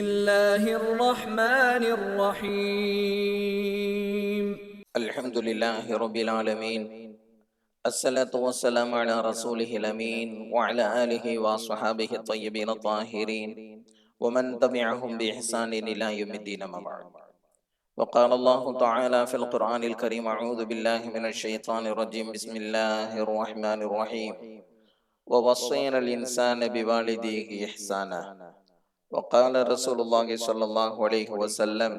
الله الرحمن الرحيم. الحمد لله رب العالمين. الصلاة والسلام على رسوله الأمين وعلى آله وصحابه الطيبين الطاهرين ومن تبعهم بإحسان إلى يوم الدين ما بعد. وقال الله تعالى في القرآن الكريم أعوذ بالله من الشيطان الرجيم. بسم الله الرحمن الرحيم. ووصينا الإنسان بوالديه إحسانا. وقال رسول الله صلى الله عليه وسلم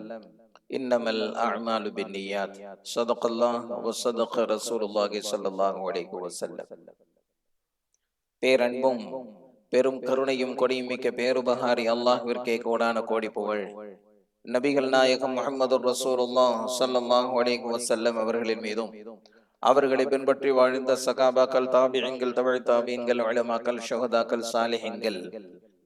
إنما الأعمال بالنيات صدق الله وصدق رسول الله صلى الله عليه وسلم பேரன்பும் பெரும் கருணையும் கொடியும் மிக்க பேருபகாரி அல்லாஹ்விற்கே கோடான கோடி புகழ் நபிகள் நாயகம் முகமது ரசூலுல்லாஹ் ஸல்லல்லாஹு அலைஹி வஸல்லம் அவர்களின் மீதும் அவர்களை பின்பற்றி வாழ்ந்த சகாபாக்கள் தாபியங்கள் தமிழ் தாபியங்கள் உலமாக்கள் ஷஹதாக்கள் சாலிஹின்கள்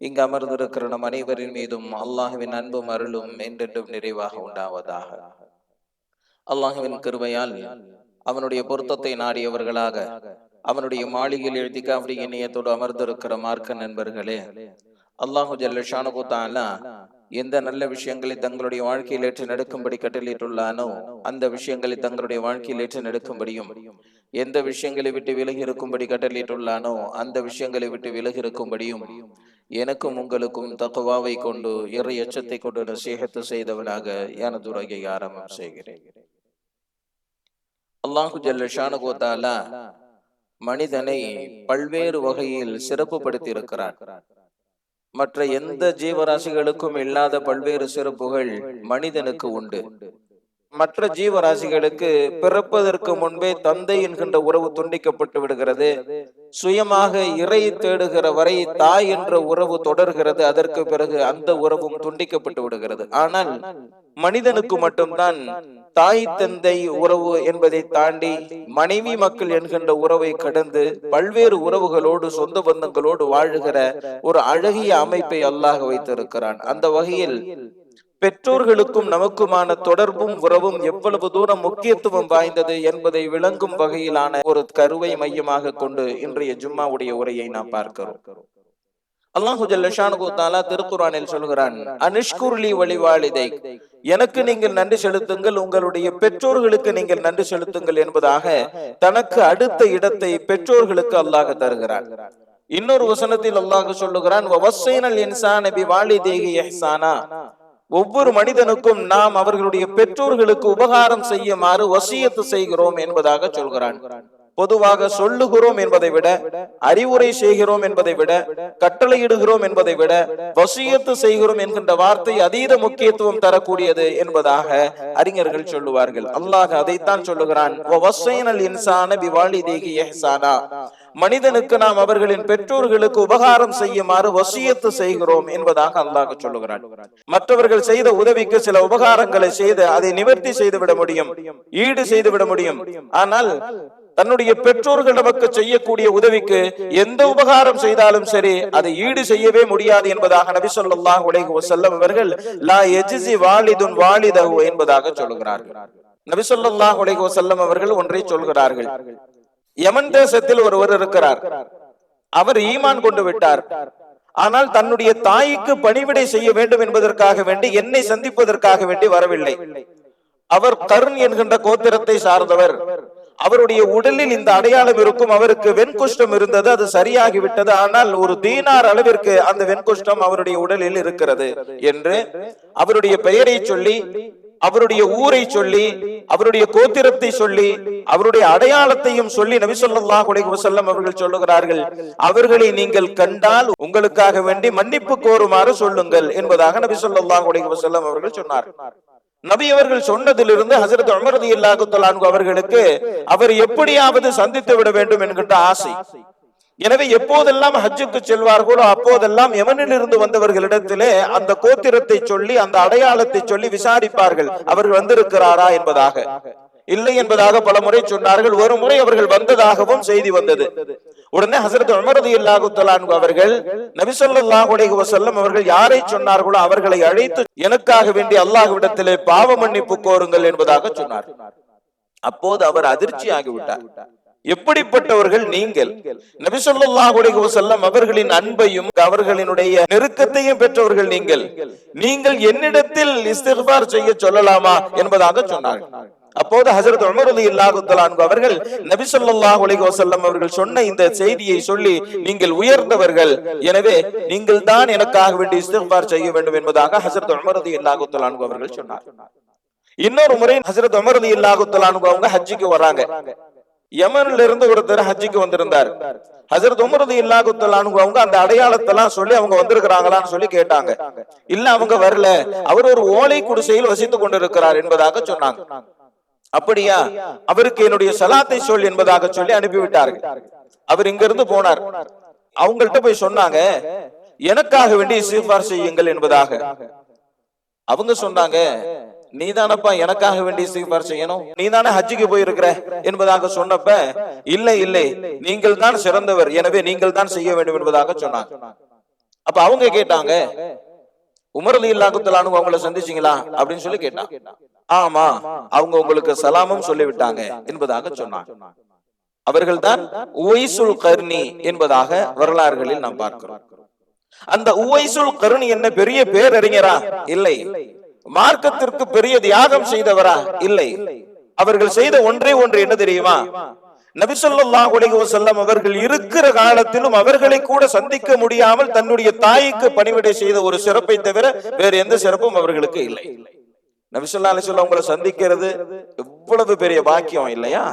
இங்கு அமர்ந்திருக்கிற நம் அனைவரின் மீதும் அல்லாஹுவின் அன்பும் அருளும் என்றென்றும் நிறைவாக உண்டாவதாக. அல்லாஹுவின் கிருவையால் அவனுடைய பொருத்தத்தை நாடியவர்களாக அவனுடைய மாளிகையில் எழுதி காவடி இணையத்தோடு அமர்ந்திருக்கிற மார்க்க நண்பர்களே அல்லாஹு ஜல்ல எந்த நல்ல விஷயங்களை தங்களுடைய வாழ்க்கையில் ஏற்று நடக்கும்படி கட்டளையிட்டுள்ளானோ அந்த விஷயங்களை தங்களுடைய வாழ்க்கையில் ஏற்று நடக்கும்படியும் எந்த விஷயங்களை விட்டு விலகி இருக்கும்படி கட்டளையிட்டுள்ளானோ அந்த விஷயங்களை விட்டு விலகி இருக்கும்படியும் எனக்கும் உங்களுக்கும் தக்குவாவை கொண்டு இறை எச்சத்தை கொண்டு நசீகத்து செய்தவனாக எனது உரையை ஆரம்பம் செய்கிறேன். அல்லாஹு ஜல்ல ஷானுகோத்தாலா மனிதனை பல்வேறு வகையில் சிறப்புப்படுத்தி இருக்கிறார் மற்ற எந்த ஜீவராசிகளுக்கும் இல்லாத பல்வேறு சிறப்புகள் மனிதனுக்கு உண்டு. மற்ற ஜீவராசிகளுக்கு பிறப்பதற்கு முன்பே தந்தை என்கின்ற உறவு துண்டிக்கப்பட்டு விடுகிறது. சுயமாக இறை தேடுகிற வரை தாய் என்ற உறவு தொடர்கிறது. அதற்கு பிறகு அந்த உறவும் துண்டிக்கப்பட்டு விடுகிறது. ஆனால் மனிதனுக்கு மட்டும்தான் தாய் தந்தை உறவு என்பதை தாண்டி மனைவி மக்கள் என்கின்ற உறவை கடந்து பல்வேறு உறவுகளோடு சொந்த பந்தங்களோடு வாழுகிற ஒரு அழகிய அமைப்பை அல்லாஹ் வைத்திருக்கிறான். அந்த வகையில் பெற்றோர்களுக்கும் நமக்குமான தொடர்பும் உறவும் எவ்வளவு தூரம் முக்கியத்துவம் வாய்ந்தது என்பதை விளங்கும் வகையிலான ஒரு கருவை மையமாக கொண்டு இன்றைய ஜும்மாவுடைய உரையை நாம் பார்க்கிறோம். அல்லாஹு ஜல்லஷானு தாலா திருக்குறானில் சொல்கிறான் அனுஷ்குர்லி வழிவாளிதை எனக்கு நீங்கள் நன்றி செலுத்துங்கள் உங்களுடைய பெற்றோர்களுக்கு நீங்கள் நன்றி செலுத்துங்கள் என்பதாக தனக்கு அடுத்த இடத்தை பெற்றோர்களுக்கு அல்லாஹ் தருகிறான். இன்னொரு வசனத்தில் அல்லாஹ் சொல்லுகிறான் இன்சான பி வாலிதேகி எஹ்சானா ஒவ்வொரு மனிதனுக்கும் நாம் அவர்களுடைய பெற்றோர்களுக்கு உபகாரம் செய்யுமாறு வசியத்து செய்கிறோம் என்பதாக சொல்கிறான். பொதுவாக சொல்லுகிறோம் என்பதை விட அறிவுரை செய்கிறோம் என்பதை விட கட்டளையிடுகிறோம் என்பதை விட வசியத்து செய்கிறோம் என்கின்ற வார்த்தை அதீத முக்கியத்துவம் தரக்கூடியது என்பதாக அறிஞர்கள் சொல்லுவார்கள். அல்லாஹ் அதைத்தான் சொல்லுகிறான் மனிதனுக்கு நாம் அவர்களின் பெற்றோர்களுக்கு உபகாரம் செய்யுமாறு வசியத்து செய்கிறோம் என்பதாக அல்லாஹ் சொல்லுகிறான். மற்றவர்கள் செய்த உதவிக்கு சில உபகாரங்களை செய்து அதை நிவர்த்தி செய்து விட முடியும் ஈடு செய்து விட முடியும். ஆனால் தன்னுடைய பெற்றோர்கள் நமக்கு செய்யக்கூடிய உதவிக்கு எந்த உபகாரம் செய்தாலும் சரி அதை ஈடு செய்யவே முடியாது என்பதாக நபி சொல்லாஹ் உலக செல்லம் அவர்கள் லா எஜிசி வாலிதுன் வாலிதகு என்பதாக சொல்கிறார்கள். நபி சொல்லாஹ் உலக செல்லம் அவர்கள் ஒன்றை சொல்கிறார்கள். யமன் தேசத்தில் ஒருவர் இருக்கிறார். அவர் ஈமான் கொண்டு விட்டார். ஆனால் தன்னுடைய தாய்க்கு பணிவிடை செய்ய வேண்டும் என்பதற்காக வேண்டி என்னை சந்திப்பதற்காக வேண்டி வரவில்லை. அவர் கருண் என்கின்ற கோத்திரத்தை சார்ந்தவர். அவருடைய உடலில் இந்த அடையாளம் இருக்கும். அவருக்கு வெண்குஷ்டம் இருந்தது அது சரியாகிவிட்டது. ஆனால் ஒரு தீனார் அளவிற்கு அந்த வெண்குஷ்டம் அவருடைய உடலில் இருக்கிறது என்று அவருடைய பெயரை சொல்லி அவருடைய ஊரை சொல்லி அவருடைய கோத்திரத்தை சொல்லி அவருடைய அடையாளத்தையும் சொல்லி நபி சொல்லாஹ் செல்லம் அவர்கள் சொல்லுகிறார்கள் அவர்களை நீங்கள் கண்டால் உங்களுக்காக வேண்டி மன்னிப்பு கோருமாறு சொல்லுங்கள் என்பதாக நபி சொல்லாஹ் செல்லம் அவர்கள் சொன்னார். நபி அவர்கள் சொன்னதிலிருந்து ஹசரத் அமரதி இல்லாஹு அவர்களுக்கு அவர் எப்படியாவது சந்தித்து விட வேண்டும் என்கின்ற ஆசை. எனவே எப்போதெல்லாம் ஹஜ்ஜுக்கு செல்வார்களோ அப்போதெல்லாம் எமனில் இருந்து வந்தவர்களிடத்திலே அந்த கோத்திரத்தை சொல்லி அந்த அடையாளத்தை சொல்லி விசாரிப்பார்கள். அவர் வந்திருக்கிறாரா என்பதாக. இல்லை என்பதாக பல முறை சொன்னார்கள். ஒரு முறை அவர்கள் வந்ததாகவும் செய்தி வந்தது. உடனே ஹசரத் உமரது இல்லாஹு அவர்கள் நபிசல்லாஹ் வசல்லம் அவர்கள் யாரை சொன்னார்களோ அவர்களை அழைத்து எனக்காக வேண்டி அல்லாஹ்விடத்திலே பாவ மன்னிப்பு கோருங்கள் என்பதாக சொன்னார். அப்போது அவர் அதிர்ச்சி ஆகிவிட்டார். எப்படிப்பட்டவர்கள் நீங்கள்? நபி ஸல்லல்லாஹு அவர்களின் அன்பையும் அவர்களினுடைய நெருக்கத்தையும் பெற்றவர்கள் நீங்கள். நீங்கள் என்னிடத்தில் இஸ்திக்பார் செய்ய சொல்லலாமா என்பதாக சொன்னார்கள். அப்போது ஹசரத் உமர் ரலியல்லாஹு அவர்கள் நபி ஸல்லல்லாஹு அலைஹி அவர்கள் சொன்ன இந்த செய்தியை சொல்லி நீங்கள் உயர்ந்தவர்கள். எனவே நீங்கள் தான் எனக்காக வேண்டி இஸ்திக்பார் செய்ய வேண்டும் என்பதாக ஹசரத் உமர் ரலியல்லாஹு அவர்கள் சொன்னார். இன்னொரு முறை ஹசரத் உமர் ரலியல்லாஹு அவங்க ஹஜ்ஜிக்கு வராங்க. யமன்ல இருந்து ஒருத்தர் ஹஜ்ஜிக்கு வந்திருந்தார். ஹசரத் உமரது இல்லாகுத்தலானு அவங்க அந்த அடையாளத்தெல்லாம் சொல்லி அவங்க வந்திருக்கிறாங்களான்னு சொல்லி கேட்டாங்க. இல்ல அவங்க வரல. அவர் ஒரு ஓலை குடிசையில் வசித்துக் கொண்டிருக்கிறார் என்பதாக சொன்னாங்க. அப்படியா? அவருக்கு என்னுடைய சலாத்தை சொல் என்பதாக சொல்லி அனுப்பிவிட்டார்கள். அவர் இங்க இருந்து போனார். அவங்கள்ட்ட போய் சொன்னாங்க எனக்காக வேண்டி இஸ்திக்பார் செய்யுங்கள் என்பதாக. அவங்க சொன்னாங்க நீ தானப்பா எனக்காக வேண்டி இஸ்திக்பார் செய்யணும். நீ தானே ஹஜ்ஜுக்கு போயிருக்கிற என்பதாக சொன்னப்ப இல்லை இல்லை நீங்கள் தான் சிறந்தவர். எனவே நீங்கள் தான் செய்ய வேண்டும் என்பதாக சொன்னாங்க. அப்ப அவங்க கேட்டாங்க உமர் இல்லாத்துலானு அவங்கள சந்திச்சீங்களா அப்படின்னு சொல்லி கேட்டான் ஆமா அவங்க உங்களுக்கு சலாமும் சொல்லிவிட்டாங்க என்பதாக சொன்னான் அவர்கள் தான் உவைசுல் கர்ணி என்பதாக வரலாறுகளில் நாம் பார்க்கிறோம். அந்த உவைசுல் கருணி என்ன பெரிய பேரறிஞரா? இல்லை. மார்க்கத்திற்கு பெரிய தியாகம் செய்தவரா? இல்லை. அவர்கள் செய்த ஒன்றே ஒன்று என்ன தெரியுமா? நபிசல்லாஹு அலைஹி செல்லம் அவர்கள் இருக்கிற காலத்திலும் அவர்களை கூட சந்திக்க முடியாமல் தன்னுடைய தாய்க்கு பணிவிடை செய்த ஒரு சிறப்பை தவிர வேறு எந்த சிறப்பும் அவர்களுக்கு இல்லை. நபிசல்லா அலிசல்ல உங்களை சந்திக்கிறது எவ்வளவு பெரிய பாக்கியம் இல்லையா?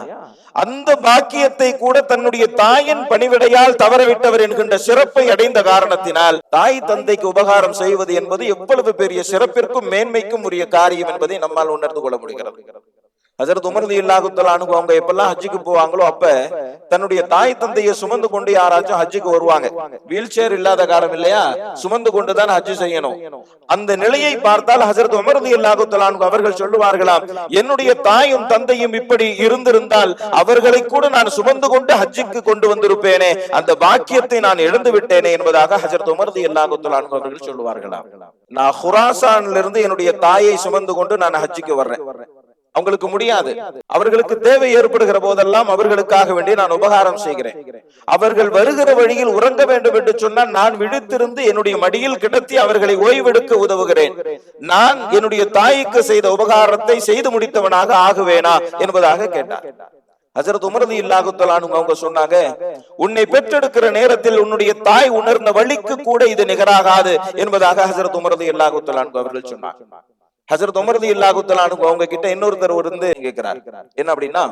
அந்த பாக்கியத்தை கூட தன்னுடைய தாயின் பணிவிடையால் தவறவிட்டவர் என்கின்ற சிறப்பை அடைந்த காரணத்தினால் தாய் தந்தைக்கு உபகாரம் செய்வது என்பது எவ்வளவு பெரிய சிறப்பிற்கும் மேன்மைக்கும் உரிய காரியம் என்பதை நம்மால் உணர்ந்து கொள்ள முடிகிறது. ஹசரத் உமர்தி இல்லாஹுத்தல் அணுகு அவங்க எப்பெல்லாம் ஹஜ்ஜுக்கு போவாங்களோ அப்ப தன்னுடைய தாய் தந்தையை சுமந்து கொண்டு யாராச்சும் ஹஜ்ஜுக்கு வருவாங்க. வீல் சேர் இல்லாத காலம் இல்லையா? சுமந்து கொண்டுதான் ஹஜ்ஜு செய்யணும். அந்த நிலையை பார்த்தால் ஹசரத் உமர்தி இல்லாஹுத்தல் அணுகு அவர்கள் சொல்லுவார்களாம் என்னுடைய தாயும் தந்தையும் இப்படி இருந்திருந்தால் அவர்களை கூட நான் சுமந்து கொண்டு ஹஜ்ஜுக்கு கொண்டு வந்திருப்பேனே அந்த பாக்கியத்தை நான் இழந்து விட்டேனே என்பதாக ஹசரத் உமர்தி இல்லாஹுத்தல் அணுகு அவர்கள் சொல்லுவார்களாம். நான் ஹுராசான்ல இருந்து என்னுடைய தாயை சுமந்து கொண்டு நான் ஹஜ்ஜுக்கு வர்றேன். அவங்களுக்கு முடியாது. அவர்களுக்கு தேவை ஏற்படுகிற போதெல்லாம் அவர்களுக்காக வேண்டி நான் உபகாரம் செய்கிறேன். அவர்கள் வருகிற வழியில் உறங்க வேண்டும் என்று சொன்னால் நான் விழித்திருந்து என்னுடைய மடியில் கிடத்தி அவர்களை ஓய்வெடுக்க உதவுகிறேன். நான் என்னுடைய தாய்க்கு செய்த உபகாரத்தை செய்து முடித்தவனாக ஆகுவேனா என்பதாக கேட்டார். ஹசரத் உமரது இல்லாகுத்தலானு அவங்க சொன்னாங்க உன்னை பெற்றெடுக்கிற நேரத்தில் உன்னுடைய தாய் உணர்ந்த வழிக்கு கூட இது நிகராகாது என்பதாக ஹசரத் உமரது இல்லாகுத்தலானு அவர்கள் சொன்னார். ஹசரத் உமர்தி இல்லாகுத்தலானு அவங்க கிட்ட இன்னொருத்தர் இருந்து கேட்கிறார். என்ன அப்படின்னா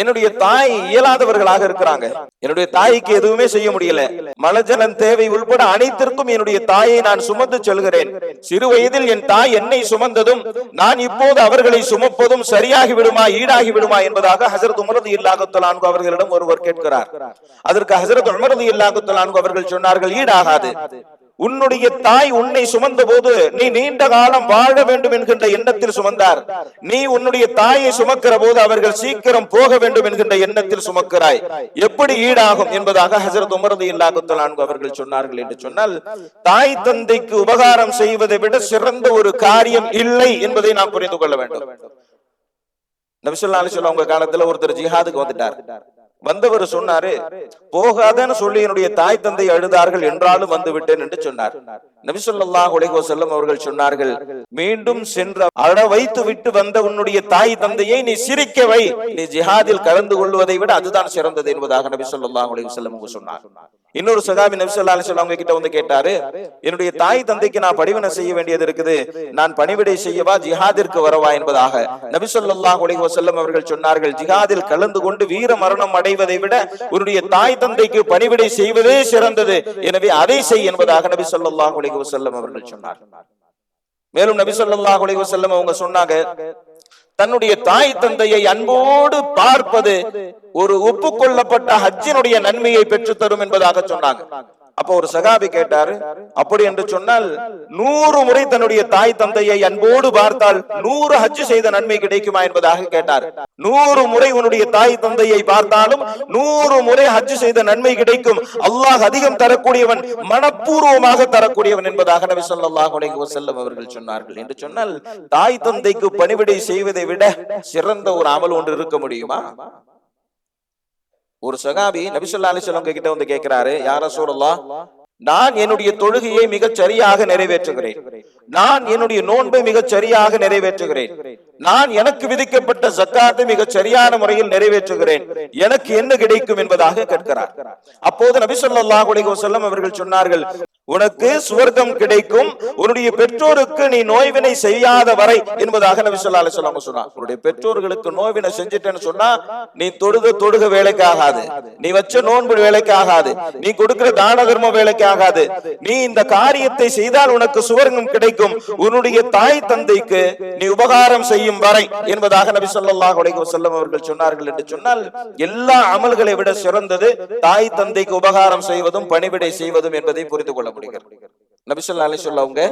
என்னுடைய தாய் இயலாதவர்களாக இருக்கிறாங்க. என்னுடைய தாய்க்கு எதுவுமே செய்ய முடியல. மலஜலன் தேவை உள்பட அனைத்திற்கும் என்னுடைய தாயை நான் சுமந்து செல்கிறேன். சிறு வயதில் என் தாய் என்னை சுமந்ததும் நான் இப்போது அவர்களை சுமப்பதும் சரியாகி விடுமா ஈடாகி விடுமா என்பதாக ஹசரத் உமரது இல்லாகுத்தலான்கு அவர்களிடம் ஒருவர் கேட்கிறார். அதற்கு ஹசரத் உமரது இல்லாகுத்தலான்கு அவர்கள் சொன்னார்கள் ஈடாகாது. உன்னுடைய தாய் உன்னை சுமந்த போது நீ நீண்ட காலம் வாழ வேண்டும் என்கின்ற எண்ணத்தில் சுமந்தார். நீ உன்னுடைய தாயை சுமக்கிற போது அவர்கள் சீக்கிரம் போக வேண்டும் என்கின்ற எண்ணத்தில் சுமக்கிறாய். எப்படி ஈடாகும் என்பதாக ஹசரத் உமரது இல்லாகுத்தலான்கு அவர்கள் சொன்னார்கள் என்று சொன்னால் தாய் தந்தைக்கு உபகாரம் செய்வதை விட சிறந்த ஒரு காரியம் இல்லை என்பதை நாம் புரிந்து கொள்ள வேண்டும். நபிசுல்லா அலிசுல்லா உங்க காலத்துல ஒருத்தர் ஜிஹாதுக்கு வந்துட்டார். வந்தவர் சொன்னாரு போகாதன்னு சொல்லி என்னுடைய தாய் தந்தை அழுதார்கள் என்றாலும் வந்து விட்டேன் என்று சொன்னார். நபிசல்லாஹ் உலகோ செல்லம் அவர்கள் சொன்னார்கள் மீண்டும் சென்ற அழ வைத்து விட்டு வந்த உன்னுடைய தாய் தந்தையை நீ சிரிக்க வை. நீ ஜிஹாதில் கலந்து கொள்வதை விட அதுதான் சிறந்தது என்பதாக நபி சொல்லாஹ் உலக செல்லம் சொன்னார். இன்னொரு சகாபி நபி சொல்லா அலிஸ்லாம் அவங்க கிட்ட வந்து கேட்டாரு என்னுடைய தாய் தந்தைக்கு நான் படிவினை செய்ய வேண்டியது இருக்குது. நான் பணிவிடை செய்யவா ஜிஹாதிற்கு வரவா? என்பதாக நபி சொல்லாஹ் உலக செல்லம் அவர்கள் சொன்னார்கள். ஜிஹாதில் கலந்து கொண்டு வீர மரணம் அடை அடைவதை விட உன்னுடைய தாய் தந்தைக்கு பணிவிடை செய்வதே சிறந்தது. எனவே அதை செய் என்பதாக நபி சொல்லாஹ் உலக செல்லம் அவர்கள் சொன்னார். மேலும் நபி சொல்லாஹ் உலக செல்லம் அவங்க சொன்னாங்க தன்னுடைய தாய் தந்தையை அன்போடு பார்ப்பது ஒரு ஒப்புக்கொள்ளப்பட்ட ஹஜ்ஜினுடைய நன்மையை பெற்றுத்தரும் என்பதாக சொன்னாங்க. அப்போ ஒரு சகாபி கேட்டாரு அப்படி என்று சொன்னால் நூறு முறை தன்னுடைய தாய் தந்தையை அன்போடு பார்த்தால் நூறு ஹஜ்ஜு செய்த நன்மை கிடைக்குமா என்பதாக கேட்டார். நூறு முறை உன்னுடைய தாய் தந்தையை பார்த்தாலும் நூறு முறை ஹஜ்ஜு செய்த நன்மை கிடைக்கும். அல்லாஹ் அதிகம் தரக்கூடியவன் மனப்பூர்வமாக தரக்கூடியவன் என்பதாக நபி சொல்லாஹ் அலைஹி அவர்கள் சொன்னார்கள். என்று சொன்னால் தாய் தந்தைக்கு பணிவிடை செய்வதை விட சிறந்த ஒரு அமல் ஒன்று இருக்க முடியுமா? ஒரு சகாபி நபிசுல்லா அலிஸ்லாம் கிட்ட வந்து கேட்கிறாரு யார சூழல்லா நான் என்னுடைய தொழுகையை மிகச் சரியாக நிறைவேற்றுகிறேன். நான் என்னுடைய நோன்பை மிகச் சரியாக நிறைவேற்றுகிறேன். நான் எனக்கு விதிக்கப்பட்ட ஜக்காத்தை மிகச் சரியான முறையில் நிறைவேற்றுகிறேன். எனக்கு என்ன கிடைக்கும் என்பதாக கேட்கிறார். அப்போது நபி சொல்லாஹ் செல்லம் அவர்கள் சொன்னார்கள் உனக்கு சுவர்க்கம் கிடைக்கும். உன்னுடைய பெற்றோருக்கு நீ நோய்வினை செய்யாத வரை என்பதாக நபி சொல்லா அலைஹி சொன்னார். உன்னுடைய பெற்றோர்களுக்கு நோய்வினை செஞ்சிட்டேன்னு சொன்னா நீ தொடுக தொடுக வேலைக்கு ஆகாது நீ வச்ச நோன்பு வேலைக்கு ஆகாது நீ கொடுக்கிற தான தர்ம வேலைக்கு ஆகாது நீ இந்த காரியத்தை செய்தால் உனக்கு சுவர்க்கம் கிடைக்கும். உன்னுடைய தாய் தந்தைக்கு நீ உபகாரம் செய்யும் வரை என்பதாக நபி சொல்லாஹ் அலைஹி அவர்கள் சொன்னார்கள் என்று சொன்னால் எல்லா அமல்களை விட சிறந்தது தாய் தந்தைக்கு உபகாரம் செய்வதும் பணிவிடை செய்வதும் என்பதை புரிந்து கொள்ள முடிகிறது. நபி ஸல்லல்லாஹு அவங்க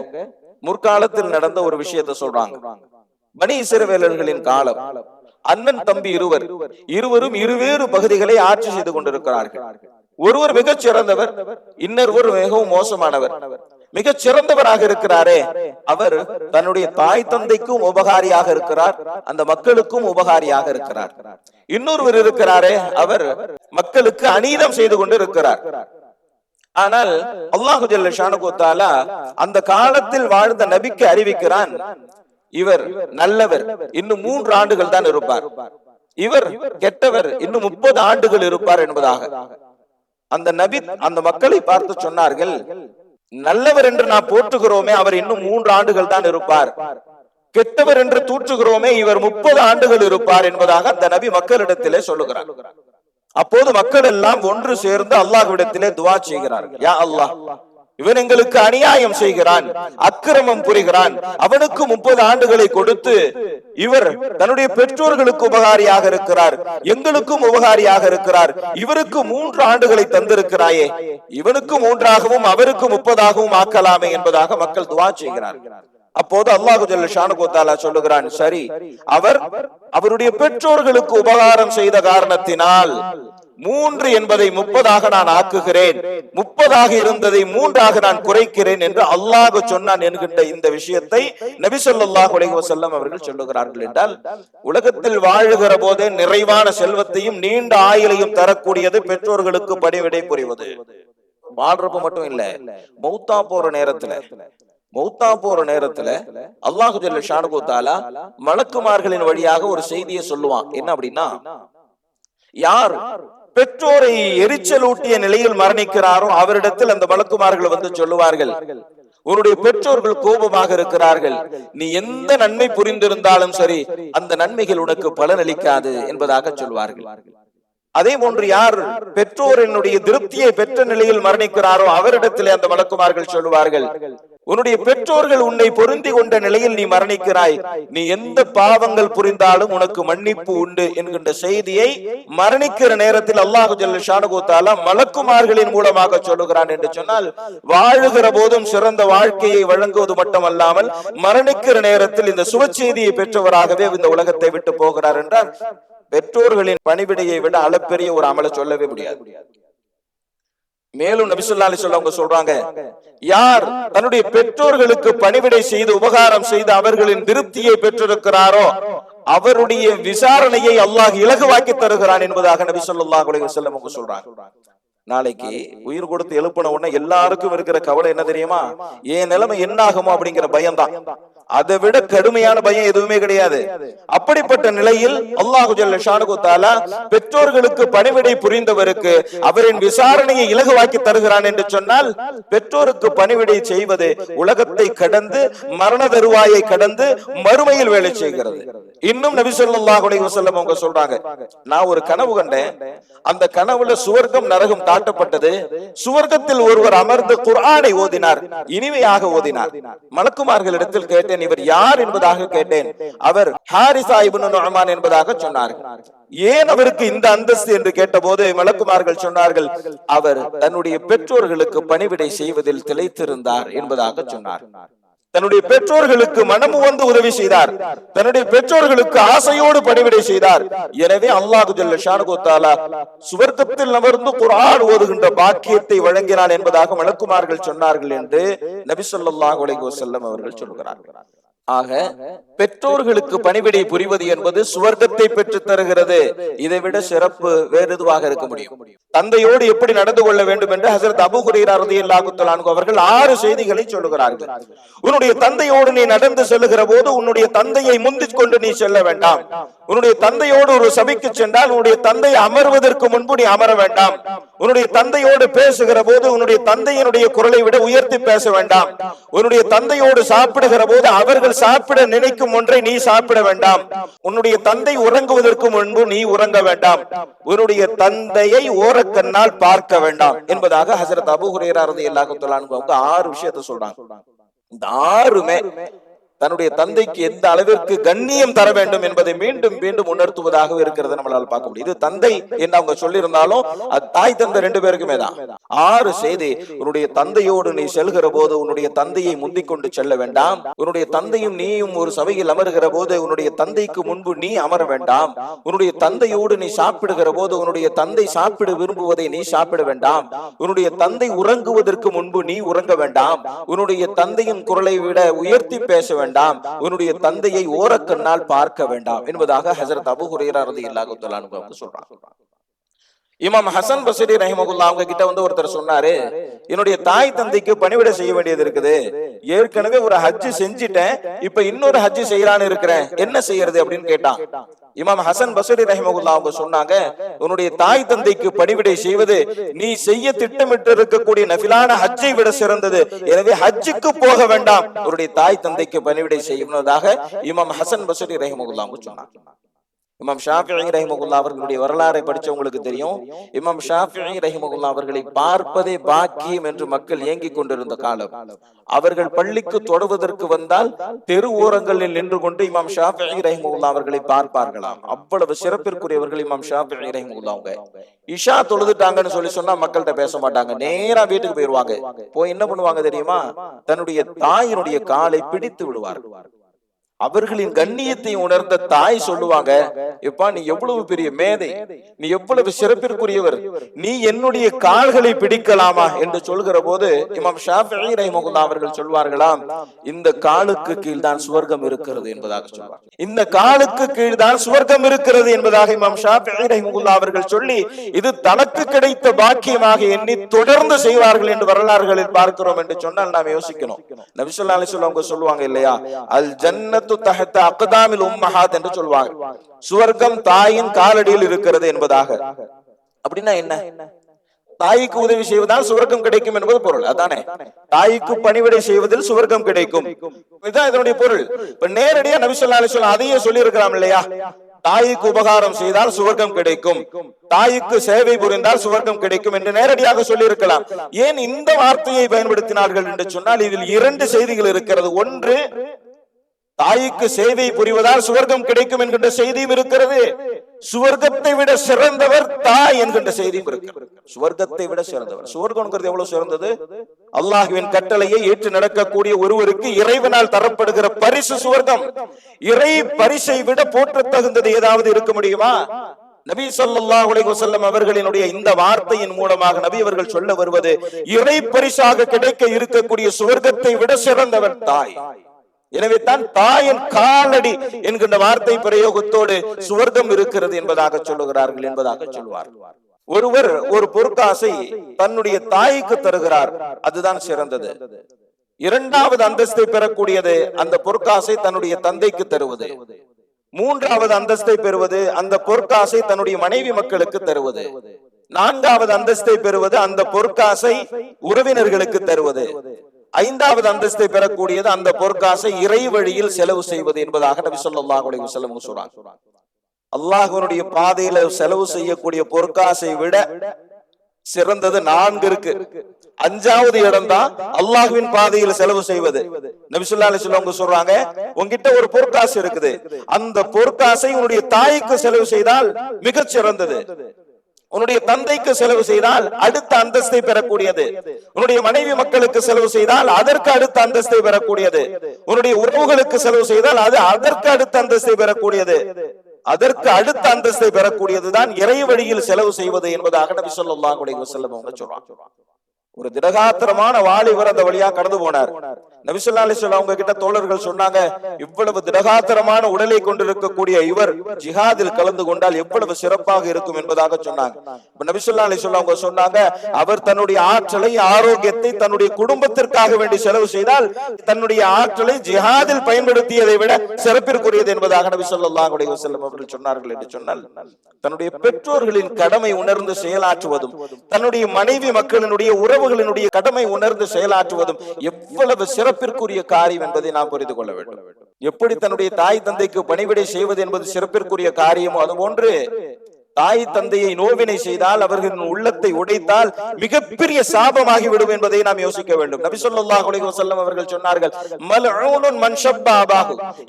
முற்காலத்தில் நடந்த ஒரு விஷயத்தை சொல்றாங்க. பனி இஸ்ரவேலர்களின் காலம் அண்ணன் தம்பி இருவர் இருவரும் இருவேறு பகுதிகளை ஆட்சி செய்து கொண்டிருக்கிறார்கள். ஒருவர் மிகச் சிறந்தவர் இன்னொருவர் மிகவும் மோசமானவர். மிக சிறந்தவராக இருக்கிறாரே. அவர் தன்னுடைய தாய் தந்தைக்கும் உபகாரியாக இருக்கிறார். அந்த மக்களுக்கும் உபகாரியாக இருக்கிறார். இன்னொருவர் இருக்கிறாரே. அவர் மக்களுக்கு அநீதம் செய்து கொண்டு இருக்கிறார். ஆனால் அல்லாஹு ஷானுகோத்தாலா அந்த காலத்தில் வாழ்ந்த நபிக்கு அறிவிக்கிறான் இவர் நல்லவர். இன்னும் மூன்று ஆண்டுகள் தான் இருப்பார். இவர் கெட்டவர். இன்னும் முப்பது ஆண்டுகள் இருப்பார் என்பதாக. அந்த நபி அந்த மக்களை பார்த்து சொன்னார்கள் நல்லவர் என்று நான் போற்றுகிறோமே அவர் இன்னும் மூன்று ஆண்டுகள் தான் இருப்பார். கெட்டவர் என்று தூற்றுகிறோமே இவர் முப்பது ஆண்டுகள் இருப்பார் என்பதாக அந்த நபி மக்களிடத்திலே சொல்லுகிறார். அப்போது மக்கள் எல்லாம் ஒன்று சேர்ந்து அல்லாஹ்விடத்திலே துவா செய்கிறார்கள். யா அல்லாஹ் இவன் எங்களுக்கு அநியாயம் செய்கிறான் அக்கிரமம் புரிகிறான். அவனுக்கு முப்பது ஆண்டுகளை கொடுத்து இவர் தன்னுடைய பெற்றோர்களுக்கு உபகாரியாக இருக்கிறார் எங்களுக்கும் உபகாரியாக இருக்கிறார். இவருக்கு மூன்று ஆண்டுகளை தந்திருக்கிறாயே இவனுக்கு மூன்றாகவும் அவருக்கு முப்பதாகவும் ஆக்கலாமே என்பதாக மக்கள் துவா செய்கிறார்கள் அப்போது அல்லாஹு ஜல்ல ஷானுகோத்தாலா சொல்லுகிறான் சரி அவர் அவருடைய பெற்றோர்களுக்கு உபகாரம் செய்த காரணத்தினால் மூன்று என்பதை முப்பதாக நான் ஆக்குகிறேன். முப்பதாக இருந்ததை மூன்றாக நான் குறைக்கிறேன் என்று அல்லாஹ் சொன்னான் என்கின்ற இந்த விஷயத்தை நபி சொல்லாஹ் செல்லம் அவர்கள் சொல்லுகிறார்கள் என்றால் உலகத்தில் வாழுகிற போதே நிறைவான செல்வத்தையும் நீண்ட ஆயுளையும் தரக்கூடியது பெற்றோர்களுக்கு பணிவிடை புரிவது. வாழ்றப்ப மட்டும் இல்ல மௌத்தா போற நேரத்துல மௌத்தா போற நேரத்துல அல்லாஹு ஷானுகோத்தாலா மலக்குமார்களின் வழியாக ஒரு செய்தியை சொல்லுவான். என்ன அப்படின்னா யார் பெற்றோரை எரிச்சலூட்டிய நிலையில் மரணிக்கிறாரோ அவரிடத்தில் அந்த வழக்குமார்கள் வந்து சொல்லுவார்கள். உன்னுடைய பெற்றோர்கள் கோபமாக இருக்கிறார்கள். நீ எந்த நன்மை புரிந்திருந்தாலும் சரி அந்த நன்மைகள் உனக்கு பலனளிக்காது என்பதாக சொல்வார்கள். அதே போன்று யார் பெற்றோர் என்னுடைய திருப்தியை பெற்ற நிலையில் மரணிக்கிறாரோ அவரிடத்திலே அந்த வழக்குமார்கள் சொல்லுவார்கள். உன்னுடைய பெற்றோர்கள் உன்னை பொருந்தி கொண்ட நிலையில் நீ மரணிக்கிறாய். நீ எந்த பாவங்கள் புரிந்தாலும் உனக்கு மன்னிப்பு உண்டு என்கின்ற செய்தியை மரணிக்கிற நேரத்தில் அல்லாஹு ஜல்ல ஷானுகோத்தாலா மலக்குமார்களின் மூலமாக சொல்லுகிறான் என்று சொன்னால் வாழுகிற போதும் சிறந்த வாழ்க்கையை வழங்குவது மட்டுமல்லாமல் மரணிக்கிற நேரத்தில் இந்த சுப செய்தியை பெற்றவராகவே இந்த உலகத்தை விட்டு போகிறார் என்றால் பெற்றோர்களின் பணிவிடையை விட அளப்பெரிய ஒரு அமலை சொல்லவே முடியாது. மேலும் நபிசுல்லா அலி அவங்க சொல்றாங்க யார் தன்னுடைய பெற்றோர்களுக்கு பணிவிடை செய்து உபகாரம் செய்து அவர்களின் திருப்தியை பெற்றிருக்கிறாரோ அவருடைய விசாரணையை அல்லாஹ் இலகுவாக்கி தருகிறான் என்பதாக நபி சொல்லாஹ் அலைஹி வஸல்லம் அவங்க சொல்றாங்க. நாளைக்கு உயிர் கொடுத்து எழுப்பின உடனே எல்லாருக்கும் இருக்கிற கவலை என்ன தெரியுமா? என் நிலைமை என்ன ஆகுமோ அப்படிங்கிற பயம் தான் அதை விட கடுமையான பயம் எதுவுமே கிடையாது. அப்படிப்பட்ட நிலையில் அல்லாஹு பெற்றோர்களுக்கு பணிவிடை புரிந்தவருக்கு அவரின் விசாரணையை இலகுவாக்கி தருகிறான் என்று சொன்னால் பெற்றோருக்கு பணிவிடை செய்வது உலகத்தை கடந்து மரண தருவாயை கடந்து மறுமையில் வேலை செய்கிறது. இன்னும் நபி ஸல்லல்லாஹு அலைஹி அவங்க சொல்றாங்க நான் ஒரு கனவு கண்டேன். அந்த கனவுல சுவர்க்கம் நரகம் காட்டப்பட்டது. சுவர்க்கத்தில் ஒருவர் அமர்ந்து குரானை ஓதினார். இனிமையாக ஓதினார். மலக்குமார்களிடத்தில் கேட்டேன் இவர் யார் என்பதாக கேட்டேன். அவர் ஹாரிசா இப்னு என்பதாக சொன்னார். ஏன் அவருக்கு இந்த அந்தஸ்து என்று கேட்டபோது மலக்குமார்கள் சொன்னார்கள் அவர் தன்னுடைய பெற்றோர்களுக்கு பணிவிடை செய்வதில் திளைத்திருந்தார் என்பதாக சொன்னார். தன்னுடைய பெற்றோர்களுக்கு மனமு வந்து உதவி செய்தார். தன்னுடைய பெற்றோர்களுக்கு ஆசையோடு பணிவிடை செய்தார். எனவே அல்லாஹு ஜல்ல ஷானுகு சுவர்க்கத்தில் அமர்ந்து குரான் ஓதுகின்ற பாக்கியத்தை வழங்கினான் என்பதாக மலக்குமார்கள் சொன்னார்கள் என்று நபி ஸல்லல்லாஹு அலைஹி வஸல்லம் அவர்கள் சொல்கிறார்கள். ஆக பெற்றோர்களுக்கு பணிவிடை புரிவது என்பது சுவர்க்கத்தை பெற்று தருகிறது. இதை விட சிறப்பு வேறு எதுவாக இருக்க முடியும்? தந்தையோடு எப்படி நடந்து கொள்ள வேண்டும் என்று ஹசரத் அபு தஆலா அன்ஹு அவர்கள் ஆறு செய்திகளை சொல்லுகிறார்கள். உன்னுடைய தந்தையோடு நீ நடந்து செல்லுகிற போது உன்னுடைய தந்தையை முந்திக் கொண்டு நீ செல்ல வேண்டாம். உன்னுடைய தந்தையோடு ஒரு சபைக்கு சென்றால் உன்னுடைய தந்தை அமர்வதற்கு முன்பு நீ அமர வேண்டாம். உன்னுடைய தந்தையோடு பேசுகிற போது உன்னுடைய தந்தையினுடைய குரலை விட உயர்த்தி பேச வேண்டாம். உன்னுடைய தந்தையோடு சாப்பிடுகிற போது அவர்கள் சாப்பிட நினைக்கும் ஒன்றை நீ சாப்பிட வேண்டாம். உன்னுடைய தந்தை உறங்குவதற்கு முன்பு நீ உறங்க வேண்டாம். உன்னுடைய தந்தையை ஓரக்கண்ணால் பார்க்க வேண்டாம் என்பதாக ஹசரத் அபு ஹுரேரா ரலியல்லாஹு தஆலா ஆறு விஷயத்தை சொல்றாங்க. இந்த ஆறுமே தன்னுடைய தந்தைக்கு எந்த அளவிற்கு கண்ணியம் தர வேண்டும் என்பதை மீண்டும் மீண்டும் உணர்த்துவதாக இருக்கிறது நம்மளால பார்க்க முடியும். இது தந்தை என்று அவங்க சொல்லியிருந்தாலும் அது தாய் தந்தை ரெண்டு பேருக்குமே தான். ஆறு செய்தி உன்னுடைய தந்தையோடு நீ செல்கிற போது உன்னுடைய தந்தையை முந்திக் கொண்டு செல்ல வேண்டாம். உன்னுடைய தந்தையும் நீயும் ஒரு சபையில் அமருகிற போது உன்னுடைய தந்தைக்கு முன்பு நீ அமர வேண்டாம். உன்னுடைய தந்தையோடு நீ சாப்பிடுகிற போது உன்னுடைய தந்தை சாப்பிட விரும்புவதை நீ சாப்பிட வேண்டாம். உன்னுடைய தந்தை உறங்குவதற்கு முன்பு நீ உறங்க வேண்டாம். உன்னுடைய தந்தையின் குரலை விட உயர்த்தி பேச வேண்டாம். உன்னுடைய தந்தையை ஓரக்கண்ணால் பார்க்க வேண்டாம். என்பதாக ஹசரத் அபு ஹுரேரா ரலியல்லாஹு தஆலா சொல்றான் சொல்றாங்க. இமாம் ஹசன் பசரி ரஹிமகுல்லா அவங்க கிட்ட வந்து ஒருத்தர் சொன்னாரு என்னுடைய தாய் தந்தைக்கு பணிவிட செய்ய வேண்டியது இருக்குது. ஏற்கனவே ஒரு ஹஜ்ஜு செஞ்சிட்டேன் இப்ப இன்னொரு ஹஜ்ஜு செய்யலான்னு இருக்கிறேன். என்ன செய்யறது அப்படின்னு கேட்டான். இமாம் ஹசன் பசரி ரஹிமகுல்லா அவங்க சொன்னாங்க உன்னுடைய தாய் தந்தைக்கு பணிவிடை செய்வது நீ செய்ய திட்டமிட்டு இருக்கக்கூடிய நபிலான ஹஜ்ஜை விட சிறந்தது. எனவே ஹஜ்ஜுக்கு போக வேண்டாம். உன்னுடைய தாய் தந்தைக்கு பணிவிடை செய்வதாக இமாம் ஹசன் பசரி ரஹிமகுல்லா அவங்க சொன்னாங்க. இமாம் ஷாஃபி ரஹிமகுல்லா அவர்களுடைய வரலாறை படித்தவங்களுக்கு தெரியும். இமாம் ஷாஃபி ரஹிமகுல்லா அவர்களை பார்ப்பதே பாக்கியம் என்று மக்கள் ஏங்கிக் கொண்டிருந்த காலம். அவர்கள் பள்ளிக்கு தொடுவதற்கு வந்தால் தெரு ஓரங்களில் நின்று கொண்டு இமாம் ஷாஃபி ரஹிமகுல்லா அவர்களை பார்ப்பார்களாம். அவ்வளவு சிறப்பிற்குரியவர்கள் இமாம் ஷாஃபி ரஹிமகுல்லா அவங்க. இஷா தொழுதுட்டாங்கன்னு சொல்லி சொன்னா மக்கள்கிட்ட பேச மாட்டாங்க. நேரா வீட்டுக்கு போயிருவாங்க. போய் என்ன பண்ணுவாங்க தெரியுமா? தன்னுடைய தாயினுடைய காலை பிடித்து விடுவார்கள். அவர்களின் கண்ணியத்தை உணர்ந்த தாய் சொல்லுவாங்க எப்பா நீ எவ்வளவு பெரிய மேதை. நீ எவ்வளவு சிறப்பிற்குரியவர். நீ என்னுடைய கால்களை பிடிக்கலாமா? என்று சொல்கிற போது இமாம் ஷாஃபி ரஹிமஹுல்லாஹ் அவர்கள் சொல்வார்களாம் இந்த காலுக்கு கீழ் தான் சுவர்க்கம் இருக்கிறது என்பதாக சொல்வார். இந்த காலுக்கு கீழ் தான் சுவர்க்கம் இருக்கிறது என்பதாக இமாம் ஷாஃபி ரஹிமஹுல்லாஹ் அவர்கள் சொல்லி இது தனக்கு கிடைத்த பாக்கியமாக எண்ணி தொடர்ந்து செய்வார்கள் என்று வரலாறுகளில் பார்க்கிறோம் என்று சொன்னால் நாம் யோசிக்கணும். நபிசுல்லா ஸல்லல்லாஹு அவங்க சொல்லுவாங்க இல்லையா அல் ஜன்னத்து தஹத்த அக்தாமில் உம்மஹாத் என்று சொல்வாங்க. சுவர்க்கம் தாயின் காலடியில் இருக்கிறது என்பதாக. அப்படின்னா என்ன? தாய்க்கு உதவி செய்வதால் சுவர்க்கம் கிடைக்கும் என்பது பொருள். அதானே? தாய்க்கு பணிவிடை செய்வதில் சுவர்க்கம் கிடைக்கும். இதுதான் இதனுடைய பொருள். இப்ப நேரடியா நபிசல்லா ஸல்லல்லாஹு அதையே சொல்லி இருக்கிறாம் இல்லையா? தாய்க்கு உபகாரம் செய்தால் சுவர்க்கம் கிடைக்கும். தாய்க்கு சேவை புரிந்தால் சுவர்க்கம் கிடைக்கும் என்று நேரடியாக சொல்லியிருக்கலாம். ஏன் இந்த வார்த்தையை பயன்படுத்தினார்கள் என்று சொன்னால் இதில் இரண்டு செய்திகள் இருக்கிறது. ஒன்று தாய்க்கு சேவை புரிவதால் சுவர்க்கம் கிடைக்கும் என்கின்ற செய்தியும் இருக்கிறது. சுவர்க்கத்தை விட சிறந்தவர் தாய் என்கின்ற செய்தியும் இருக்கிறது. சுவர்க்கத்தை விட சிறந்தவர். சுவர்க்கம்ங்கிறது எவ்வளவு சிறந்தது? அல்லாஹுவின் கட்டளையை ஏற்று நடக்கக்கூடிய ஒருவருக்கு இறைவனால் தரப்படுகிற பரிசு சுவர்க்கம். இறை பரிசை விட போற்ற தகுந்தது ஏதாவது இருக்க முடியுமா? நபி சொல்லா உலக வஸல்லம் அவர்களினுடைய இந்த வார்த்தையின் மூலமாக நபி அவர்கள் சொல்ல வருவது இறை பரிசாக கிடைக்க இருக்கக்கூடிய சுவர்க்கத்தை விட சிறந்தவர் தாய். எனவே தான் தாயின் காலடி என்கின்ற வார்த்தை பிரயோகத்தோடு சுவர்க்கம் இருக்கிறது என்பதாக சொல்லுகிறார்கள் என்பதாக சொல்வார். ஒருவர் ஒரு பொற்காசை தன்னுடைய தாய்க்கு தருகிறார் அதுதான் சிறந்தது. இரண்டாவது அந்தஸ்தை பெறக்கூடியது அந்த பொற்காசை தன்னுடைய தந்தைக்கு தருவது. மூன்றாவது அந்தஸ்தை பெறுவது அந்த பொற்காசை தன்னுடைய மனைவி மக்களுக்கு தருவது. நான்காவது அந்தஸ்தை பெறுவது அந்த பொற்காசை உறவினர்களுக்கு தருவது. ஐந்தாவது அந்தஸ்தை பெறக்கூடியது அந்த பொற்காசை இறை வழியில் செலவு செய்வது என்பதாக நபி ஸல்லல்லாஹு அலைஹி சொல்றாங்க. அல்லாஹ்வினுடைய பாதையில செலவு செய்யக்கூடிய பொற்காசை விட சிறந்தது நான்கு இருக்கு. அஞ்சாவது இடம் தான் அல்லாஹுவின் பாதையில செலவு செய்வது. நபிசுல்லா அலிஸ்லாம் சொல்றாங்க உங்ககிட்ட ஒரு பொற்காசு இருக்குது. அந்த பொற்காசை உன்னுடைய தாய்க்கு செலவு செய்தால் மிகச் சிறந்தது உன்னுடைய தந்தைக்கு செலவு செய்தால் அடுத்த அந்தஸ்தை பெறக்கூடியது. உன்னுடைய மனைவி மக்களுக்கு செலவு செய்தால் அதற்கு அடுத்த அந்தஸ்தை பெறக்கூடியது. உன்னுடைய உறவுகளுக்கு செலவு செய்தால் அது அதற்கு அடுத்த அந்தஸ்தை பெறக்கூடியது. அதற்கு அடுத்த அந்தஸ்தை பெறக்கூடியதுதான் இறை வழியில் செலவு செய்வது என்பதாக நபி ஸல்லல்லாஹு அலைஹி வஸல்லம் அவங்க சொல்றாங்க. ஒரு திடகாத்திரமான வாலிபர் அந்த வழியா கடந்து போனார். நபிசுல்லா அலிஸ்வல்லா அவங்க கிட்ட தோழர்கள் சொன்னாங்க இவ்வளவு திடகாத்திரமான உடலை கொண்டிருக்கக்கூடிய இவர் ஜிஹாதில் கலந்து கொண்டால் எவ்வளவு சிறப்பாக இருக்கும் என்பதாக சொன்னாங்க. இப்ப நபிசுல்லா அலிஸ்வல்லா அவங்க சொன்னாங்க அவர் தன்னுடைய ஆற்றலை ஆரோக்கியத்தை தன்னுடைய குடும்பத்திற்காக வேண்டி செலவு செய்தால் தன்னுடைய ஆற்றலை ஜிஹாதில் பயன்படுத்தியதை விட சிறப்பிற்குரியது என்பதாக நபி ஸல்லல்லாஹு அலைஹி வஸல்லம் அவர்கள் சொன்னார்கள் என்று சொன்னால் தன்னுடைய பெற்றோர்களின் கடமை உணர்ந்து செயலாற்றுவதும் தன்னுடைய மனைவி மக்களினுடைய உறவு உறவுகளினுடைய கடமை உணர்ந்து செயலாற்றுவதும் எவ்வளவு சிறப்பிற்குரிய காரியம் என்பதை நாம் புரிந்து கொள்ள வேண்டும். எப்படி தன்னுடைய தாய் தந்தைக்கு பணிவிடை செய்வது என்பது சிறப்பிற்குரிய காரியமோ அதுபோன்று தாய் தந்தையை நோவினை செய்தால் அவர்களின் உள்ளத்தை உடைத்தால் மிகப்பெரிய சாபமாகி விடும் என்பதை நாம் யோசிக்க வேண்டும். நபி ஸல்லல்லாஹு அலைஹி அவர்கள் சொன்னார்கள் மல்ஊனுன் மன் ஷப்பா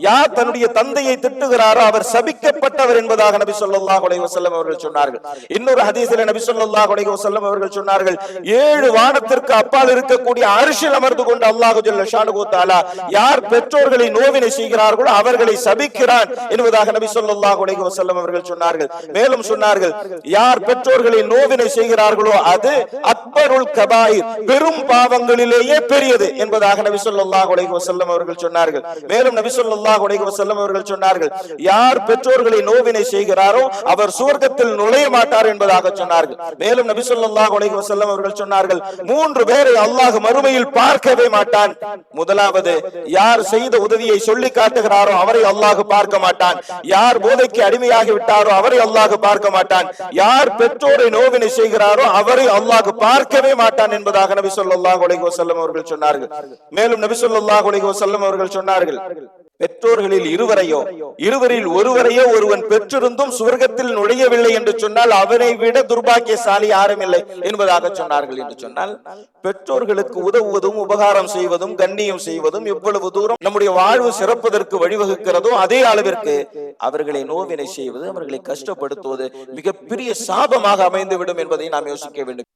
யார் தன்னுடைய தந்தையை திட்டுகிறாரோ அவர் சபிக்கப்பட்டவர் என்பதாக நபி ஸல்லல்லாஹு அலைஹி அவர்கள் சொன்னார்கள். இன்னொரு ஹதீஸில் நபி ஸல்லல்லாஹு அலைஹி அவர்கள் சொன்னார்கள் ஏழு வானத்திற்கு அப்பால் இருக்கக்கூடிய அரிசில் அமர்ந்து கொண்டு அல்லாஹு ஜல்ல ஷானுஹு யார் பெற்றோர்களை நோவினை செய்கிறார்களோ அவர்களை சபிக்கிறான் என்பதாக நபி ஸல்லல்லாஹு அலைஹி அவர்கள் சொன்னார்கள். மேலும் சொன்னார்கள். யார் பெற்றோர்களை நோவினை செய்கிறார்களோ அது அக்பருல் கபாயிர் பெரும் பாவங்களிலேயே பெரியது என்பதாக நபி சொல்லாஹ் அலைஹி வஸல்லம் அவர்கள் சொன்னார்கள். மேலும் நபி சொல்லாஹ் அலைஹி வஸல்லம் அவர்கள் சொன்னார்கள் யார் பெற்றோர்களை நோவினை செய்கிறாரோ அவர் சுவர்க்கத்தில் நுழைய மாட்டார் என்பதாக சொன்னார்கள். மேலும் நபி சொல்லாஹ் அலைஹி வஸல்லம் அவர்கள் சொன்னார்கள் மூன்று பேரை அல்லாஹ் மறுமையில் பார்க்கவே மாட்டான். முதலாவது யார் செய்த உதவியை சொல்லி காட்டுகிறாரோ அவரை அல்லாஹ் பார்க்க மாட்டான். யார் போதைக்கு அடிமையாகி விட்டாரோ அவரை அல்லாஹ் பார்க்க மாட்டான். யார் பெற்றோரை நோவினை செய்கிறாரோ அவரை அல்லாஹ் பார்க்கவே மாட்டான் என்பதாக நபி ஸல்லல்லாஹு அலைஹி வஸல்லம் அவர்கள் சொன்னார்கள். மேலும் நபி ஸல்லல்லாஹு அலைஹி வஸல்லம் அவர்கள் சொன்னார்கள். பெற்றோர்களில் இருவரையோ இருவரில் ஒருவரையோ ஒருவன் பெற்றிருந்தும் சுவர்க்கத்தில் நுழையவில்லை என்று சொன்னால் அவரை விட துர்பாக்கியசாலி யாரும் இல்லை என்பதாக சொன்னார்கள் என்று சொன்னால் பெற்றோர்களுக்கு உதவுவதும் உபகாரம் செய்வதும் கண்ணியம் செய்வதும் எவ்வளவு தூரம் நம்முடைய வாழ்வு சிறப்பதற்கு வழிவகுக்கிறதோ அதே அளவிற்கு அவர்களை நோவினை செய்வது அவர்களை கஷ்டப்படுத்துவது மிகப்பெரிய சாபமாக அமைந்துவிடும் என்பதை நாம் யோசிக்க வேண்டும்.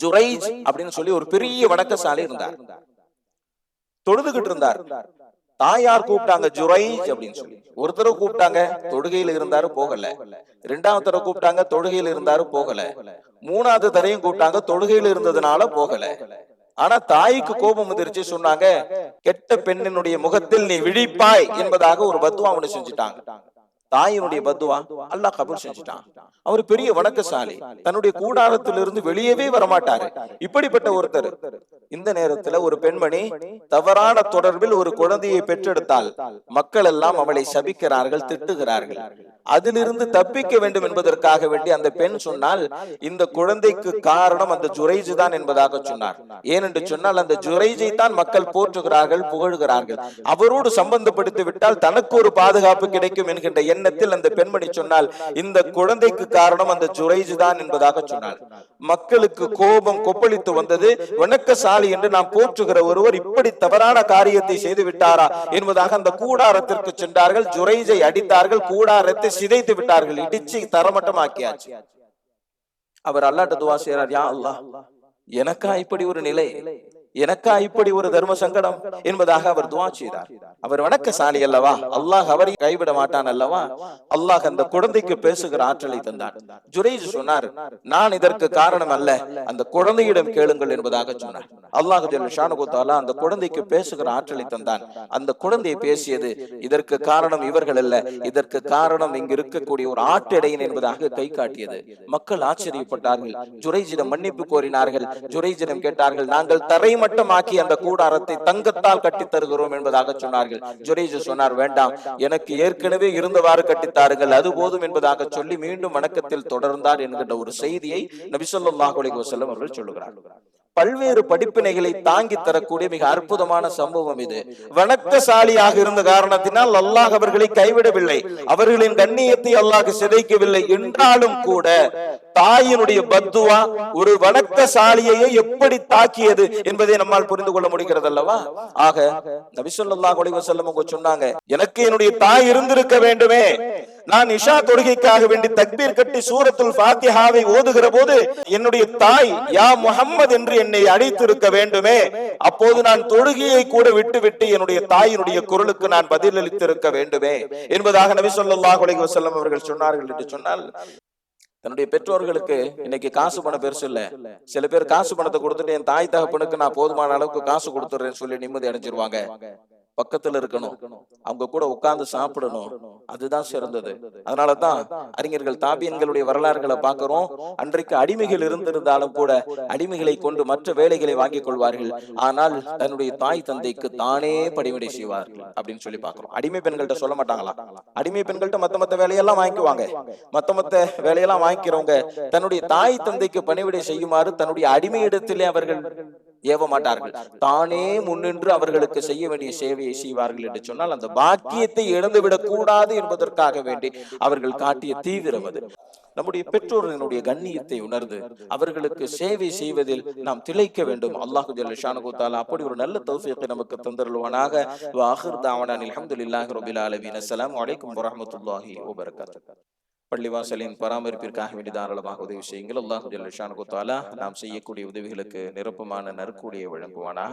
ஜுரைஜ் அப்படின்னு சொல்லி ஒரு பெரிய வணக்கசாலி இருந்தார். தொழுதுகிட்டு இருந்தார். தாயார் கூப்பிட்டாங்க ஜுரைஜ் அப்படின்னு சொல்லி. ஒரு தடவை கூப்பிட்டாங்க தொழுகையில இருந்தாரு போகல. ரெண்டாவது தடவை கூப்பிட்டாங்க தொழுகையில இருந்தாரு போகல. மூணாவது தடவையும் கூப்பிட்டாங்க தொழுகையில இருந்ததுனால போகல. ஆனா தாய்க்கு கோபம் வந்துருச்சு சொன்னாங்க கெட்ட பெண்ணினுடைய முகத்தில் நீ விழிப்பாய் என்பதாக ஒரு பத்துவா ஒண்ணு செஞ்சுட்டாங்க. தாயினுடைய பத்துவா? அல்லாஹ் கபூல் செஞ்சுட்டான். அவர் பெரிய வணக்கசாலி. தன்னுடைய கூடாரத்திலிருந்து வெளியவே வரமாட்டாரு. இப்படிப்பட்ட ஒருத்தர். இந்த நேரத்துல ஒரு பெண்மணி தவறான தொடர்பில் ஒரு குழந்தையை பெற்றெடுத்தால் மக்கள் எல்லாம் அவளை சபிக்கிறார்கள் திட்டுகிறார்கள். அதிலிருந்து தப்பிக்க வேண்டும் என்பதற்காக வேண்டி அந்த பெண் சொன்னால் இந்த குழந்தைக்கு காரணம் அந்த ஜுரைஜு தான் என்பதாக சொன்னார். ஏனென்று சொன்னால் அந்த ஜுரைஜை தான் மக்கள் போற்றுகிறார்கள் புகழ்கிறார்கள். அவரோடு சம்பந்தப்படுத்தி விட்டால் தனக்கு ஒரு பாதுகாப்பு கிடைக்கும் என்கின்ற எண்ணத்தில் அந்த பெண்மணி சொன்னால் இந்த குழந்தைக்கு காரணம் அந்த ஜுரைஜ் தான் என்பதாக சொன்னார் மக்களுக்கு கோபம் கொப்பளித்து வந்தது வணக்கசாலி என்று நாம் போற்றுகிற ஒருவர் இப்படி தவறான காரியத்தை செய்து விட்டாரா என்பதாக அந்த கூடாரத்திற்கு சென்றார்கள். ஜுரைஜை அடித்தார்கள் கூடாரத்தை சிதைத்து விட்டார்கள் இடிச்சு தரமட்டமாக்கியாச்சு. அவர் அல்லாட்ட துவா செய்யறார் யா அல்லா எனக்கா இப்படி ஒரு நிலை? எனக்கா இப்படி ஒரு தர்ம சங்கடம் என்பதாக அவர் துவா செய்தார். அவர் வணக்கசாலி அல்லவா? அல்லாஹ் அவரை கைவிட மாட்டான் அல்லவா? அல்லாஹ் அந்த குழந்தைக்கு பேசுகிற ஆற்றலை தந்தார். ஜுரேஜ் சொன்னார் நான் இதற்கு காரணம் அல்ல அந்த குழந்தையிடம் கேளுங்கள் என்பதாக சொன்னார். அல்லாஹ் ஷானுகுத்தாலா அந்த குழந்தைக்கு பேசுகிற ஆற்றலை தந்தான். அந்த குழந்தை பேசியது இதற்கு காரணம் இவர்கள் அல்ல. இதற்கு காரணம் இங்கு இருக்கக்கூடிய ஒரு ஆட்டிடையன் என்பதாக கை காட்டியது. மக்கள் ஆச்சரியப்பட்டார்கள். ஜுரைஜிடம் மன்னிப்பு கோரினார்கள். ஜுரைஜிடம் கேட்டார்கள் நாங்கள் தரை மட்டமாக்கி அந்த கூடாரத்தை தங்கத்தால் கட்டி தருகிறோம் என்பதாக சொன்னார்கள். ஜுரைஜ் சொன்னார் வேண்டாம் எனக்கு ஏற்கனவே இருந்தவாறு கட்டித்தாருங்கள் அது போதும் என்பதாக சொல்லி மீண்டும் வணக்கத்தில் தொடர்ந்தார் என்கின்ற ஒரு செய்தியை நபிசல்லாஹ் அலைஹி வஸல்லம் அவர்கள் சொல்லுகிறார். பல்வேறு படிப்பினைகளை தாங்கி தரக்கூடிய மிக அற்புதமான சம்பவம் இது. வணக்கசாலியாக இருந்த காரணத்தினால் அல்லாஹ் அவர்களை கைவிடவில்லை. அவர்களின் கண்ணியத்தை அல்லாஹ் சிதைக்கவில்லை. என்றாலும் கூட தாயினுடைய பத்துவா ஒரு வணக்கசாலியையே எப்படி தாக்கியது என்பதை நம்மால் புரிந்து கொள்ள முடிகிறது அல்லவா ஆக நபிசுல்லா அலைஹி செல்லம் சொன்னாங்க எனக்கு என்னுடைய தாய் இருந்திருக்க வேண்டுமே. நான் இஷா தொழுகைக்காக வேண்டி தக்பீர் கட்டி சூரத்துல் ஃபாத்திஹாவை ஓதுகிற போது என்னுடைய தாய் யா முகம்மது என்று என்னை அழைத்திருக்க வேண்டுமே. அப்போது நான் தொழுகையை கூட விட்டுவிட்டு என்னுடைய தாயினுடைய குரலுக்கு நான் பதிலளித்திருக்க வேண்டுமே. என்பதாக நபி ஸல்லல்லாஹு அலைஹி அவர்கள் சொன்னார்கள் என்று சொன்னால் தன்னுடைய பெற்றோர்களுக்கு இன்னைக்கு காசு பணம் பெருசு இல்ல சில பேர் காசு பணத்தை கொடுத்துட்டு என் தாய் தகப்பனுக்கு நான் போதுமான அளவுக்கு காசு கொடுத்துறேன்னு சொல்லி நிம்மதி அடைஞ்சிருவாங்க. பக்கத்துல இருக்கணும். அவங்க கூட உட்கார்ந்து சாப்பிடணும். அதுதான் சிறந்தது. அதனாலதான் அறிஞர்கள் தாபியன்களுடைய வரலாறுகளை பார்க்கிறோம். அன்றைக்கு அடிமைகள் இருந்திருந்தாலும் கூட அடிமைகளை கொண்டு மற்ற வேலைகளை வாங்கிக் கொள்வார்கள். ஆனால் தன்னுடைய தாய் தந்தைக்கு தானே பணிவிடை செய்வார்கள் அப்படின்னு சொல்லி பார்க்கிறோம். அடிமை பெண்கள்கிட்ட சொல்ல மாட்டாங்களா? அடிமை பெண்கள்கிட்ட மத்த மத்த வேலையெல்லாம் வாங்கிக்குவாங்க. மத்த மத்த வேலையெல்லாம் வாங்கிக்கிறவங்க தன்னுடைய தாய் தந்தைக்கு பணிவிடை செய்யுமாறு தன்னுடைய அடிமையிடத்திலே அவர்கள் ஏவ மாட்டார்கள் தானே முன்னின்று அவர்களுக்கு செய்ய வேண்டிய சேவையை செய்வார்கள் என்று சொன்னால் அந்த பாக்கியத்தை இழந்துவிடக் கூடாது என்பதற்காக வேண்டி அவர்கள் காட்டிய தீவிரம் அது நம்முடைய பெற்றோர்களுடைய கண்ணியத்தை உணர்ந்து அவர்களுக்கு சேவை செய்வதில் நாம் திளைக்க வேண்டும். அல்லாஹு ஜல்ல ஷானகு தாலா அப்படி ஒரு நல்ல தௌஃபீக்கை நமக்கு தந்தருள்வானாக. வாஹிர் தாவனான் அல்ஹம்துலில்லாஹி ரபில் ஆலமீன். அஸ்ஸலாமு அலைக்கும் வரஹ்மத்துல்லாஹி வபரகாத்துஹு. பள்ளிவாசலின் பராமரிப்பிற்காக வேண்டி தாராளமாக உதவி செய்யுங்கள். அல்லாஹு ஜல்ல ஷானகு தாலா நாம் செய்யக்கூடிய உதவிகளுக்கு நிரப்பமான நற்கூலியை வழங்குவானாக.